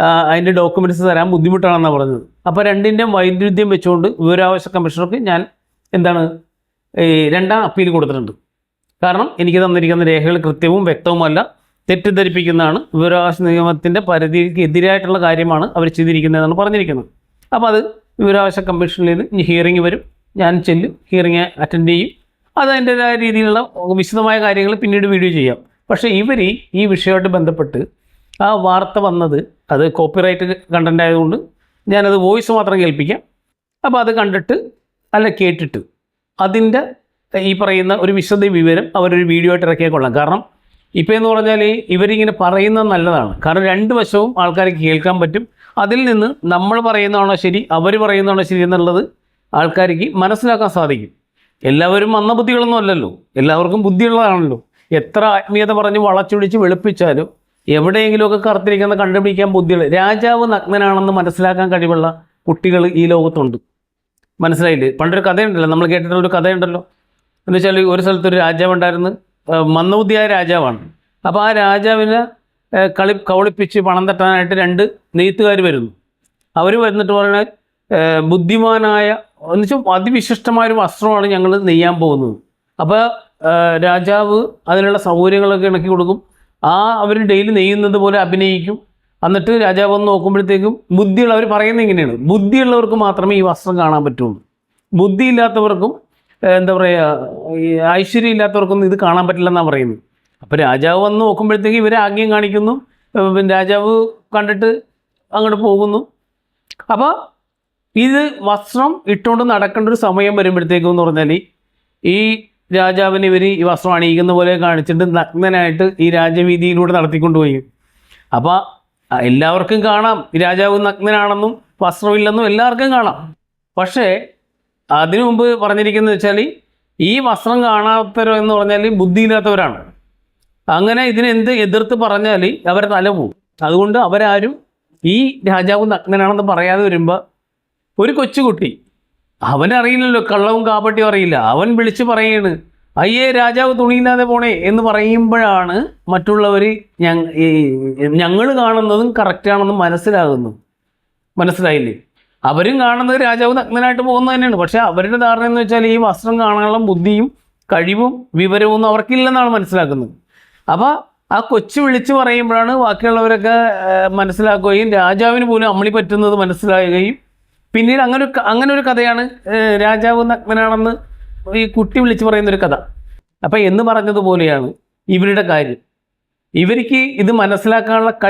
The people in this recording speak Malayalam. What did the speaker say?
അതിന്റെ ഡോക്യുമെന്റ്സ് തരാൻ ബുദ്ധിമുട്ടാണെന്നാണ് പറഞ്ഞത്. അപ്പോൾ രണ്ടിന്റെയും വൈരുദ്ധ്യം വെച്ചുകൊണ്ട് വിവരാവകാശ കമ്മീഷണർക്ക് ഞാൻ എന്താണ് ഈ രണ്ടാം അപ്പീൽ കൊടുത്തിട്ടുണ്ട്. കാരണം എനിക്ക് തന്നിരിക്കുന്ന രേഖകൾ കൃത്യവും വ്യക്തവുമല്ല. തെറ്റിദ്ധരിപ്പിക്കുന്നതാണ്. വിവരാവകാശ നിയമത്തിന്റെ പരിധിക്ക് എതിരായിട്ടുള്ള കാര്യമാണ് അവർ ചെയ്തിരിക്കുന്നതെന്നാണ് പറഞ്ഞിരിക്കുന്നത്. അപ്പോൾ അത് വിവരാവകാശ കമ്മീഷനിൽ നിന്ന് ഹിയറിംഗ് വരും. ഞാൻ ചെല്ലും ഹിയറിംഗ് അറ്റൻഡ് ചെയ്യും. അത് അതിന്റെതായ രീതിയിലുള്ള വിശദമായ കാര്യങ്ങൾ പിന്നീട് വീഡിയോ ചെയ്യാം. പക്ഷേ ഇവർ ഈ വിഷയമായിട്ട് ബന്ധപ്പെട്ട് ആ വാർത്ത വന്നത് അത് കോപ്പിറൈറ്റ് കണ്ടന്റ് ആയതുകൊണ്ട് ഞാനത് വോയിസ് മാത്രം കേൾപ്പിക്കാം. അപ്പോൾ അത് കണ്ടിട്ട് അല്ല കേട്ടിട്ട് അതിന്റെ ഈ പറയുന്ന ഒരു വിശദ വിവരം അവരൊരു വീഡിയോ ആയിട്ട് ഇറക്കിയാൽ കൊള്ളാം. കാരണം ഇപ്പോൾ എന്ന് പറഞ്ഞാൽ ഇവരിങ്ങനെ പറയുന്നത് നല്ലതാണ്. കാരണം രണ്ട് വശവും ആൾക്കാർക്ക് കേൾക്കാൻ പറ്റും. അതിൽ നിന്ന് നമ്മൾ പറയുന്നതാണോ ശരി അവർ പറയുന്നതാണോ ശരി എന്നുള്ളത് ആൾക്കാർക്ക് മനസ്സിലാക്കാൻ സാധിക്കും. എല്ലാവരും മന്ദബുദ്ധികളൊന്നും അല്ലല്ലോ. എല്ലാവർക്കും ബുദ്ധിയുള്ളതാണല്ലോ. എത്ര ആത്മീയത പറഞ്ഞ് വളച്ചൊടിച്ച് വെളുപ്പിച്ചാലും എവിടെയെങ്കിലുമൊക്കെ കറുത്തിരിക്കുന്ന കണ്ടുപിടിക്കാൻ ബുദ്ധിയുള്ള രാജാവ് നഗ്നനാണെന്ന് മനസ്സിലാക്കാൻ കഴിവുള്ള കുട്ടികൾ ഈ ലോകത്തുണ്ട്. മനസ്സിലായില്ലേ? പണ്ടൊരു കഥയുണ്ടല്ലോ നമ്മൾ കേട്ടിട്ടുള്ള ഒരു കഥയുണ്ടല്ലോ. എന്ന് വെച്ചാൽ ഒരു സ്ഥലത്തൊരു രാജാവുണ്ടായിരുന്നു മന്ദബുദ്ധിയായ രാജാവാണ്. അപ്പോൾ ആ രാജാവിനെ കളി കവളിപ്പിച്ച് പണം തട്ടാനായിട്ട് രണ്ട് നെയ്ത്തുകാർ വരുന്നു. അവർ വന്നിട്ട് പറയുന്നത് ബുദ്ധിമാനായ എന്ന് വെച്ചാൽ അതിവിശിഷ്ടമായ ഒരു വസ്ത്രമാണ് ഞങ്ങൾ നെയ്യാൻ പോകുന്നത്. അപ്പോൾ രാജാവ് അതിനുള്ള സൗകര്യങ്ങളൊക്കെ ഇണക്കി കൊടുക്കും. ആ അവർ ഡെയിലി നെയ്യുന്നത് പോലെ അഭിനയിക്കും. എന്നിട്ട് രാജാവ് വന്ന് നോക്കുമ്പോഴത്തേക്കും ബുദ്ധിയുള്ളവർ പറയുന്നത് ഇങ്ങനെയാണ്. ബുദ്ധിയുള്ളവർക്ക് മാത്രമേ ഈ വസ്ത്രം കാണാൻ പറ്റുള്ളൂ. ബുദ്ധിയില്ലാത്തവർക്കും എന്താ പറയുക ഈ ഐശ്വര്യം ഇല്ലാത്തവർക്കൊന്നും ഇത് കാണാൻ പറ്റില്ലെന്നാണ് പറയുന്നത്. അപ്പോൾ രാജാവ് വന്ന് നോക്കുമ്പോഴത്തേക്ക് ഇവർ ആഗ്യം കാണിക്കുന്നു. രാജാവ് കണ്ടിട്ട് അങ്ങോട്ട് പോകുന്നു. അപ്പോൾ ഇത് വസ്ത്രം ഇട്ടുകൊണ്ട് നടക്കേണ്ട ഒരു സമയം വരുമ്പോഴത്തേക്കും എന്ന് പറഞ്ഞാൽ ഈ രാജാവിന് ഇവർ ഈ വസ്ത്രം അണിയിക്കുന്ന പോലെ കാണിച്ചിട്ട് നഗ്നനായിട്ട് ഈ രാജവീതിയിലൂടെ നടത്തിക്കൊണ്ടുപോയി. അപ്പോൾ എല്ലാവർക്കും കാണാം. രാജാവ് നഗ്നനാണെന്നും വസ്ത്രമില്ലെന്നും എല്ലാവർക്കും കാണാം. പക്ഷേ അതിനു മുമ്പ് പറഞ്ഞിരിക്കുന്നത് വെച്ചാൽ ഈ വസ്ത്രം കാണാത്തവരോ എന്ന് പറഞ്ഞാൽ ബുദ്ധിയില്ലാത്തവരാണ്. അങ്ങനെ ഇതിനെന്ത് എതിർത്ത് പറഞ്ഞാൽ അവരെ തല പോവും. അതുകൊണ്ട് അവരാരും ഈ രാജാവ് നഗ്നനാണെന്ന് പറയാതെ വരുമ്പോൾ ഒരു കൊച്ചുകുട്ടി അവനറിയില്ലല്ലോ കള്ളവും കാപ്പട്ടിയും അറിയില്ല. അവൻ വിളിച്ചു പറയാണ് അയ്യേ രാജാവ് തുണിയില്ലാതെ പോണേ എന്ന് പറയുമ്പോഴാണ് മറ്റുള്ളവർ ഞങ്ങൾ കാണുന്നതും കറക്റ്റാണെന്ന് മനസ്സിലാകുന്നു. മനസ്സിലായില്ലേ? അവരും കാണുന്നത് രാജാവ് നഗ്നനായിട്ട് പോകുന്നത് തന്നെയാണ്. പക്ഷേ അവരുടെ ധാരണ എന്ന് വെച്ചാൽ ഈ വസ്ത്രം കാണാനുള്ള ബുദ്ധിയും കഴിവും വിവരവും ഒന്നും അവർക്കില്ലെന്നാണ് മനസ്സിലാക്കുന്നത്. അപ്പോൾ ആ കൊച്ചു വിളിച്ച് പറയുമ്പോഴാണ് ബാക്കിയുള്ളവരൊക്കെ മനസ്സിലാക്കുകയും രാജാവിന് പോലും അമ്മളി പറ്റുന്നത് മനസ്സിലാകുകയും പിന്നീട് അങ്ങനെ ഒരു അങ്ങനെ ഒരു കഥയാണ് രാജാവ് നഗ്നനാണെന്ന് ഈ കുട്ടി വിളിച്ച് പറയുന്നൊരു കഥ. അപ്പം എന്ന് പറഞ്ഞതുപോലെയാണ് ഇവരുടെ കാര്യം. ഇവർക്ക് ഇത് മനസ്സിലാക്കാനുള്ള കഴിവ്